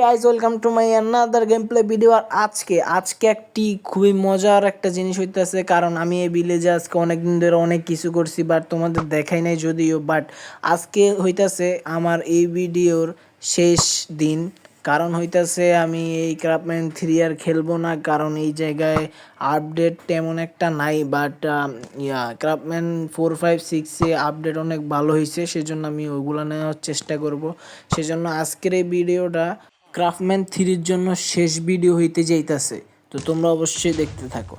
Guys welcome to my another game play video আর আজকে আজকে একটি খুবই মজার একটা জিনিস হইতেছে, কারণ আমি এই ভিলেজে আজকে অনেক দিন ধরে অনেক কিছু করছি বাট তোমাদের দেখাই নাই যদিও। বাট আজকে হইতাছে আমার এই ভিডিওর শেষ দিন। কারণ হইতাছে আমি এই ক্রাফম্যান থ্রি আর খেলব না, কারণ এই জায়গায় আপডেট তেমন একটা নাই। But yeah craftsman four five সিক্সে আপডেট অনেক ভালো হয়েছে সেজন্য আমি ওগুলো নেওয়ার চেষ্টা করব। সেজন্য আজকের এই ভিডিওটা ক্রাফম্যান থ্রির জন্য শেষ ভিডিও হইতে যাইতাছে, তো তোমরা অবশ্যই দেখতে থাকো।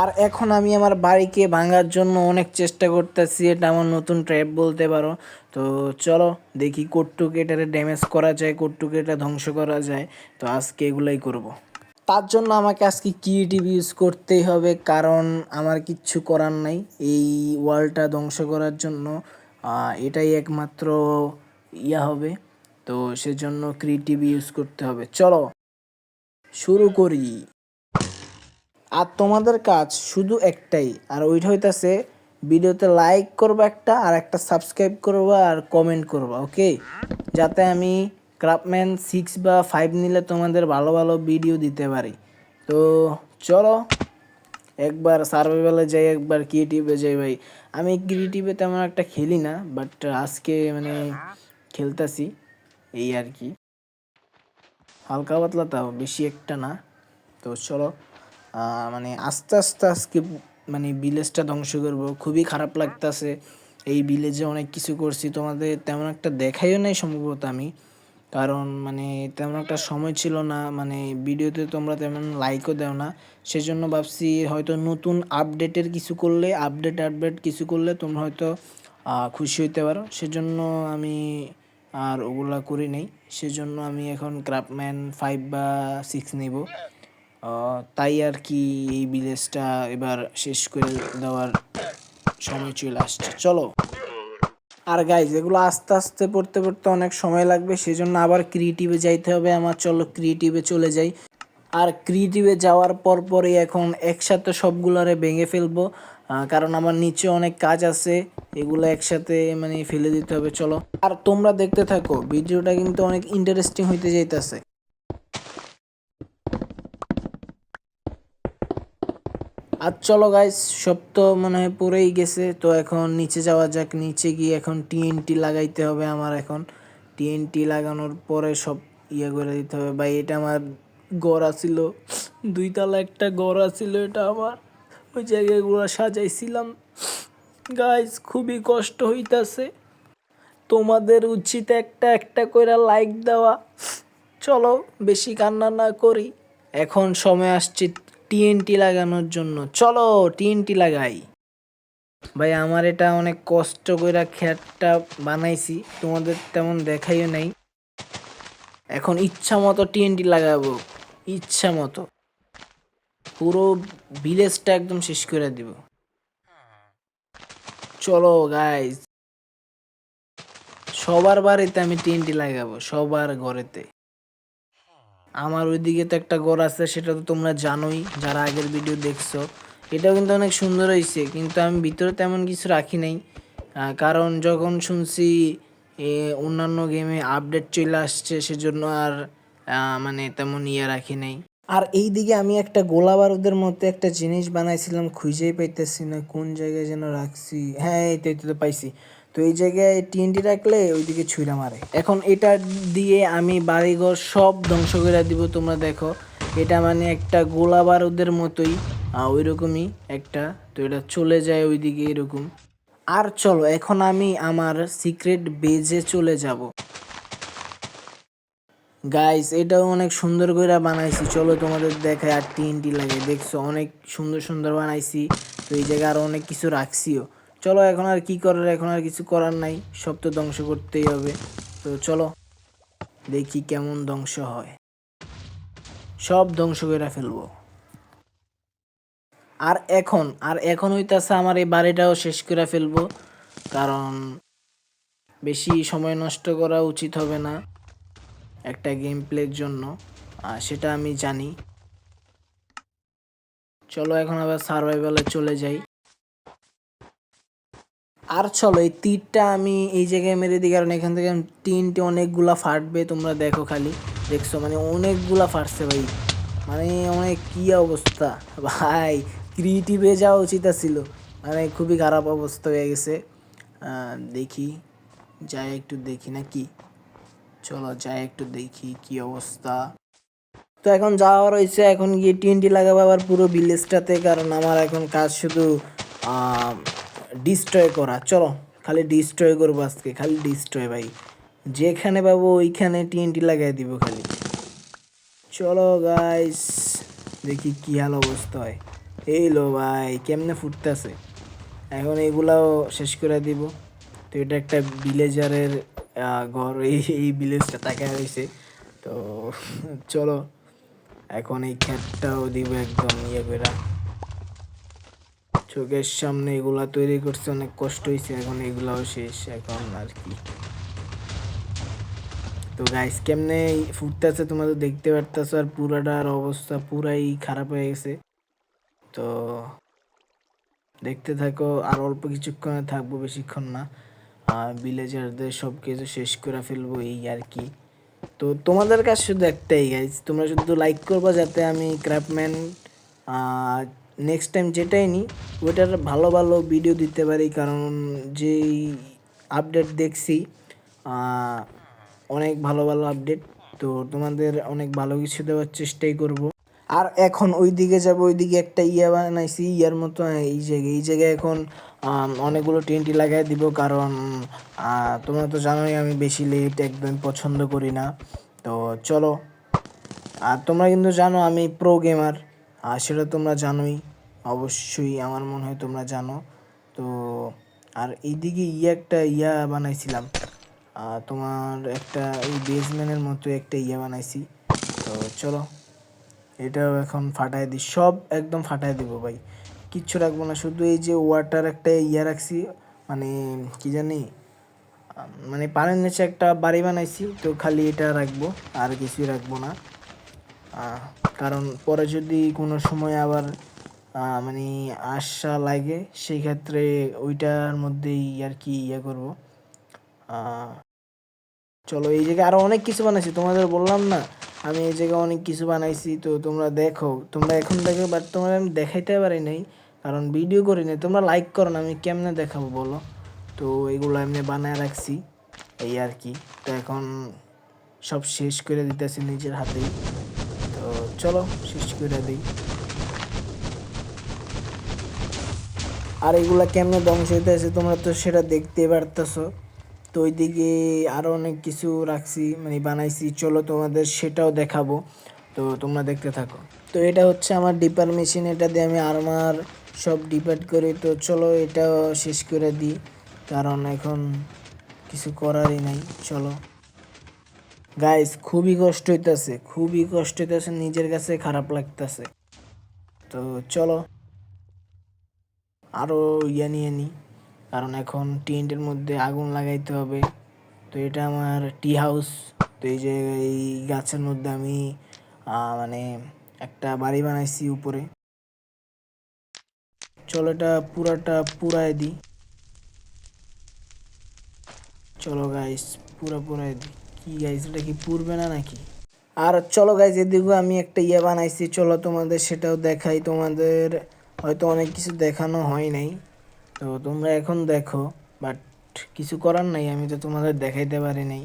আর এখন আমি আমার বাড়িকে ভাঙার জন্য অনেক চেষ্টা করতেছি, এটা আমার নতুন ট্র্যাপ বলতে পারো। তো চলো, দেখি কট্টুকে এটারে ড্যামেজ করা যায়, কট্টুকে এটা ধ্বংস করা যায়, তো আজকে এগুলাই করব। তার জন্য আমাকে আজকে ক্রিয়েটিভ ইউজ করতেই হবে, কারণ আমার কিচ্ছু করার নাই, এই ওয়ালটা ধ্বংস করার জন্য। এটাই একমাত্র ইয়া হবে। তো সেজন্য ক্রিয়েটিভ ইউজ করতে হবে। চলো, শুরু করি। আর তোমাদের কাজ শুধু একটাই, আর ওইটা হইতাছে ভিডিওতে লাইক করবা একটা, আর একটা সাবস্ক্রাইব করবা, আর কমেন্ট করবা ওকে যাতে আমি ক্রাফম্যান সিক্স বা ফাইভ নিলে তোমাদের ভালো ভালো ভিডিও দিতে পারি। তো চলো একবার সার্ভাইভালে যাই, একবার ক্রিয়েটিভে যাই ভাই। আমি ক্রিয়েটিভে তেমন একটা খেলি না বাট আজকে মানে খেলতাছি, এই আর কি। হালকা পাতলা তাও, বেশি একটা না। তো চলো মানে আস্তে আস্তে আজকে মানে ভিলেজটা ধ্বংস করব। খুবই খারাপ লাগতাছে। এই ভিলেজে অনেক কিছু করছি, তোমাদের তেমন একটা দেখাইও নাই সম্ভবত আমি। কারণ মানে তেমন একটা সময় ছিল না মানে ভিডিওতে তোমরা তেমন লাইকও দেও না। সেজন্য ভাবছি হয়তো নতুন আপডেটের কিছু করলে আপডেট আপডেট কিছু করলে তোমরা হয়তো খুশি হইতে পারো। সেজন্য আমি আর ওগুলা করি নাই। সেজন্য আমি এখন ক্রাফম্যান ফাইভ বা সিক্স নিব। তাই আর কি এই ভিলেজটা এবার শেষ করে দেওয়ার সময় চলে আসছে। চলো। আর গাইজ এগুলো আস্তে আস্তে পড়তে পড়তে অনেক সময় লাগবে, সেজন্য আবার ক্রিয়েটিভে যাইতে হবে, আমার চলো ক্রিয়েটিভে চলে যাই। আর ক্রিয়েটিভে যাওয়ার পর পরই এখন একসাথে সবগুলোরে ভেঙে ফেলব কারণ আমার নিচে অনেক কাজ আছে, এগুলো একসাথে মানে ফেলে দিতে হবে, চলো। আর তোমরা দেখতে থাকো, ভিডিওটা কিন্তু অনেক ইন্টারেস্টিং হইতে যাইতেছে। আর চলো গাইস সব তো মনে হয় পড়েই গেছে। তো এখন নিচে যাওয়া যাক। নিচে গিয়ে এখন টিএনটি লাগাইতে হবে আমার এখন। টিএনটি লাগানোর পরে সব ইয়ে করে দিতে হবে। ভাই, এটা আমার গড়া ছিল দুইতলা একটা গড়া ছিল এটা আমার। ওই জায়গাগুলো সাজাইছিলাম। গাইস খুবই কষ্ট হইতাছে। তোমাদের উচিত একটা একটা করে লাইক দেওয়া। চলো, বেশি কান্না না করি। এখন সময় আসছে টিএনটি লাগানোর জন্য। চলো টিএনটি লাগাই। ভাই, আমার এটা অনেক কষ্ট করে খ্যাটটা বানাইছি। তোমাদের তেমন দেখাইও নাই। এখন ইচ্ছা মতো টিএনটি লাগাবো। ইচ্ছা মতো। পুরো ভিলেজটা একদম শেষ করে দিব। চলো গাইজ সবার বাড়িতে আমি টিএনটি লাগাবো, সবার ঘরেতে। আমার ওইদিকে তো একটা ঘর আছে, সেটা তো তোমরা জানোই, যারা আগের ভিডিও দেখছ। এটাও কিন্তু অনেক সুন্দর হয়েছে কিন্তু আমি ভিতরে তেমন কিছু রাখি নাই। কারণ যখন শুনছি অন্যান্য গেমে আপডেট চলে আসছে, সেজন্য আর মানে তেমন ইয়ে রাখি নাই। আর এই দিকে আমি একটা গোলা বারুদের মধ্যে একটা জিনিস বানাইছিলাম, খুঁজেই পাইতেছি না, কোন জায়গায় যেন রাখছি। হ্যাঁ এই তো পাইছি। তো এই জায়গায় টিএনটি রাখলে ওইদিকে ছুঁড়া মারে। এখন এটা দিয়ে আমি বাড়িঘর সব ধ্বংস করে দিব, তোমরা দেখো। এটা মানে একটা গোলা বারুদের মতোই ওই রকমই একটা। তো এটা চলে যায় ওইদিকে এরকম। আর চলো, এখন আমি আমার সিক্রেট বেজে চলে যাব। গাইস এটাও অনেক সুন্দর করে বানাইছি। চলো তোমাদের দেখায় আর টিএনটি লাগে। দেখছ, অনেক সুন্দর সুন্দর বানাইছি। তো এই জায়গায় আরও অনেক কিছু রাখছিও। চলো এখন আর কি করার, এখন আর কিছু করার নাই। সব তো ধ্বংস করতেই হবে। তো চলো, দেখি কেমন ধ্বংস হয়। সব ধ্বংস করে ফেলব। আর এখন আর এখন হইতাছে আমার এই বাড়িটাও শেষ করে ফেলব। কারণ বেশি সময় নষ্ট করা উচিত হবে না একটা গেম প্লের জন্য। আর সেটা আমি জানি। চলো এখন আবার সার্ভাইভালে চলে যাই। আর চলো, এই তীরটা আমি এই জায়গায় মেরে দিই, কারণ এখান থেকে তিনটে অনেকগুলা ফাটবে, তোমরা দেখো খালি, দেখছ? মানে অনেকগুলা ফাটছে ভাই। মানে অনেক কী অবস্থা? ভাই ক্রিয়েটিভে যাওয়া উচিত ছিল মানে খুবই খারাপ অবস্থা হয়ে গেছে। দেখি, যাই একটু দেখি নাকি। চলো, যাই একটু দেখি কি অবস্থা। তো এখন যাওয়া রয়েছে, এখন গিয়ে টিনটি লাগাবো আবার পুরো ভিলেজটাতে কারণ আমার এখন কাজ শুধু ডিস্ট্রয় করা। চলো, খালি ডিস্ট্রয় করব আজকে, খালি ডিস্ট্রয় ভাই। যেখানে পাবো ওইখানে টিএনটি লাগাই দিব খালি। চলো গাইস দেখি কি হাল অবস্থা হয়। এই লো ভাই, কেমনে ফুটতেছে? এখন এইগুলাও শেষ করে দিব। তো এটা একটা ভিলেজারের ঘর, এই এই ভিলেজটা তাকায় রয়েছে তো চলো, এখন এই ক্ষেতটাও দিব একদম ইয়ে করে। চোখের সামনে এগুলা তৈরি করছে, অনেক কষ্ট হয়েছে এখন এগুলাও শেষ, এখন আর কি। তো গাইস কেমনে ফুটতেছে তোমরা তো দেখতে পারতেছো, আর পুরাটার অবস্থা পুরাই খারাপ হয়ে গেছে। তো দেখতে থাকো, আর অল্প কিছুক্ষণে থাকব, বেশিক্ষণ না। ভিলেজারদের সব কিছু শেষ করে ফেলব, এই আর কি। তো তোমাদের কাছে শুধু একটাই গাইজ তোমরা শুধু লাইক করবা যাতে আমি ক্রাফটম্যান নেক্সট টাইম যেটাই নিই ওইটার ভালো ভালো ভিডিও দিতে পারি, কারণ যেই আপডেট দেখছি অনেক ভালো ভালো আপডেট তো তোমাদের অনেক ভালো কিছু দেওয়ার চেষ্টাই করব। আর এখন ওই দিকে যাব ওই দিকে একটা ইয়া বানাইছি, ইয়ার মতো, এই জায়গায় এই জায়গায় এখন অনেকগুলো টেন্টি লাগাই দিব, কারণ তোমরা তো জানোই আমি বেশি লেট একদম পছন্দ করি না। তো চলো, আর তোমরা কিন্তু জানো আমি প্রো গেমার আর সেটা তোমরা জানোই। অবশ্যই আমার মনে হয় তোমরা জানো। তো আর এইদিকে ইয়ে একটা ইয়া বানাইছিলাম। তোমার একটা এই বেসম্যানের মতো একটা ইয়া বানাইছি। তো চলো, এটাও এখন ফাটাই দিই। সব একদম ফাটাই দেবো ভাই। কিচ্ছু রাখব না। শুধু এই যে ওয়াটার একটা ইয়া রাখছি। মানে কি জানি মানে পানির নিচে একটা বাড়ি বানাইছি। তো খালি এটা রাখব। আর কিছুই রাখব না। কারণ পরে যদি কোনো সময় আবার মানে আশা লাগে সেই ক্ষেত্রে ওইটার মধ্যেই আর কি ইয়ে করব। চলো এই জায়গায় আরও অনেক কিছু বানাইছি, তোমাদের বললাম না, আমি এই জায়গায় অনেক কিছু বানাইছি, তো তোমরা দেখো, তোমরা এখন দেখো বাট তোমরা আমি দেখাইতে পারি নাই, কারণ ভিডিও করি নাই, তোমরা লাইক করো না, আমি কেমনে দেখাবো বলো? তো এগুলো এমনি বানায় রাখছি, এই আর কি। তো এখন সব শেষ করে দিতেছি নিজের হাতেই। চলো শেষ করে দিই। আর এগুলা কেমনে ধ্বংস হইতেছে তোমরা তো সেটা দেখতে পারতেছো। তো ওইদিকে আরও অনেক কিছু রাখছি মানে বানাইছি। চলো তোমাদের সেটাও দেখাবো। তো তোমরা দেখতে থাকো। তো এটা হচ্ছে আমার ডিপার মেশিন, এটা দিয়ে আমি আর্মার সব ডিপার্ট করি। তো চলো এটাও শেষ করে দিই, কারণ এখন কিছু করারই নাই। চলো। গাইস খুবই কষ্ট হইতাছে, খুবই কষ্ট হইতাছে, নিজের কাছে খারাপ লাগতাছে। তো চলো আরও ইয়ে নিয়ে নিই কারণ এখন টেন্টের মধ্যে আগুন লাগাইতে হবে। তো এটা আমার টি হাউস, তো এই যে এই গাছের মধ্যে আমি মানে একটা বাড়ি বানাইছি উপরে। চলো এটা পুরাটা পুরাই দিই চলো গাইস পুরা পুরাই দিই কি গাইস এটা কি পুরবে না নাকি? আর চলো গাইজ এদিকে আমি একটা ইয়ে বানাইছি, চলো তোমাদের সেটাও দেখাই। তোমাদের হয়তো অনেক কিছু দেখানো হয় নাই। তো তোমরা এখন দেখো বাট কিছু করার নাই, আমি তো তোমাদের দেখাইতে পারি নাই।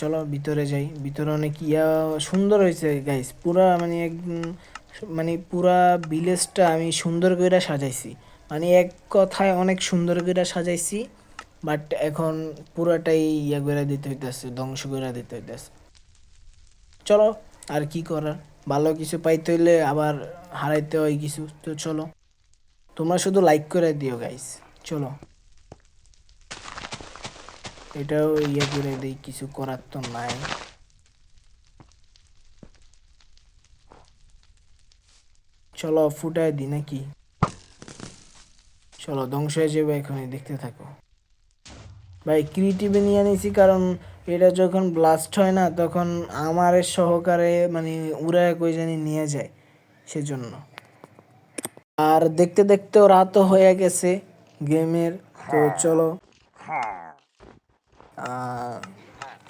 চলো ভিতরে যাই। ভিতরে অনেক ইয়া, সুন্দর হয়েছে গাইস পুরা মানে একদম মানে পুরা ভিলেজটা আমি সুন্দর করে সাজাইছি। মানে এক কথায় অনেক সুন্দর করে সাজাইছি। বাট এখন পুরাটাই ইয়া করে দিতে হইতেছে, ধ্বংস করে দিতে হইতেছে। চলো, আর কি করার? ভালো কিছু পাইতে হইলে আবার হারাইতে হয় কিছু, তো চলো। তোমরা শুধু লাইক করে দিও গাইস চলো। এটাও ইয়ে করে দিই, কিছু করার তো নাই। চলো, ফুটায় দি নাকি? চলো, ধ্বংস হয়ে যাবে এখনই, দেখতে থাকো। ভাই ক্রিয়েটিভে নিয়ে নিয়েছি কারণ এটা যখন ব্লাস্ট হয় না, তখন আমার সহকারে মানে উড়ে কই জানি নিয়ে যায় সেজন্য। আর দেখতে দেখতেও রাতও হয়ে গেছে গেমের, তো চলো।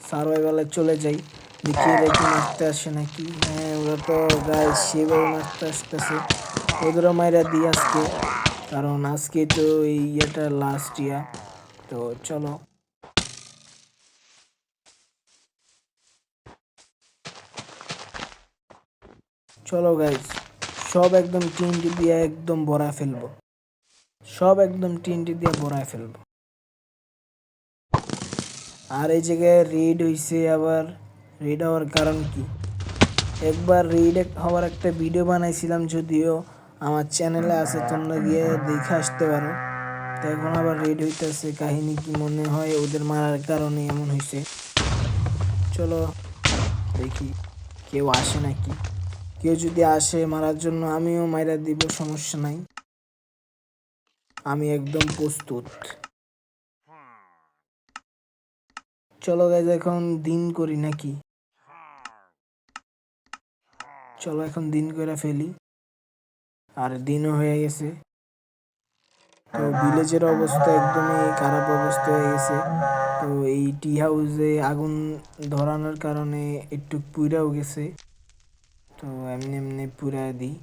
সার্ভাইভালে চলে যাই, দেখি কি মারতে আসে নাকি। হ্যাঁ ওরা তো গায়ে সেভাবে মারতে আসতেছে। ওদেরও মাইরা দিই আজকে, কারণ আজকে তো এই ইয়েটা লাস্ট ইয়া তো চলো। চলো গাইজ সব একদম টিনটি দিয়ে একদম ভরা ফেলব। সব একদম টিনটি দিয়ে ভরায় ফেলব। আর এই জায়গায় রেড হইছে আবার। রেড হওয়ার কারণ কি? একবার রেড হওয়ার একটা ভিডিও বানাইছিলাম যদিও আমার চ্যানেলে আছে, তোমরা গিয়ে দেখে আসতে পারো। তো এখন আবার রেড হইতেছে, কাহিনী কি মনে হয় ওদের মারার কারণে এমন হয়েছে চলো দেখি, কেউ আসে নাকি? কেউ যদি আসে মারার জন্য আমিও মাইরা দিব, সমস্যা নাই। আমি একদম প্রস্তুত। চলো গাইজ এখন দিন করি নাকি? চলো এখন দিন করে ফেলি। আর দিনও হয়ে গেছে। তো ভিলেজের অবস্থা একদমই খারাপ অবস্থা হয়ে গেছে। তো এই টি হাউসে আগুন ধরানোর কারণে একটু পুরাও গেছে। তো এমনি এমনি পুরা দিই।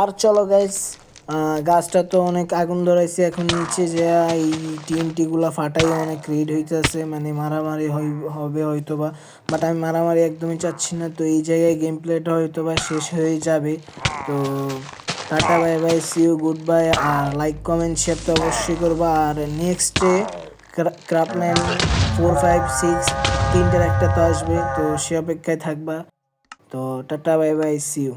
আর চলো গাইস গাছটা তো অনেক আগুন ধরাইছে, এখন নিচে যে এই টিএনটি গুলা ফাটাই অনেক রেড হইতেছে মানে মারামারি হবে হয়তো বা বাট আমি মারামারি একদমই চাচ্ছি না, তো এই জায়গায় গেম প্লেটা হয়তো বা শেষ হয়ে যাবে, তো tata bye bye see you goodbye R like comment share তো অবশ্যই করবা, আর নেক্সটে ক্রাফম্যান ফোর ফাইভ সিক্স তিনটার একটা তো আসবে, তো সে অপেক্ষায় থাকবা, তো tata bye bye see you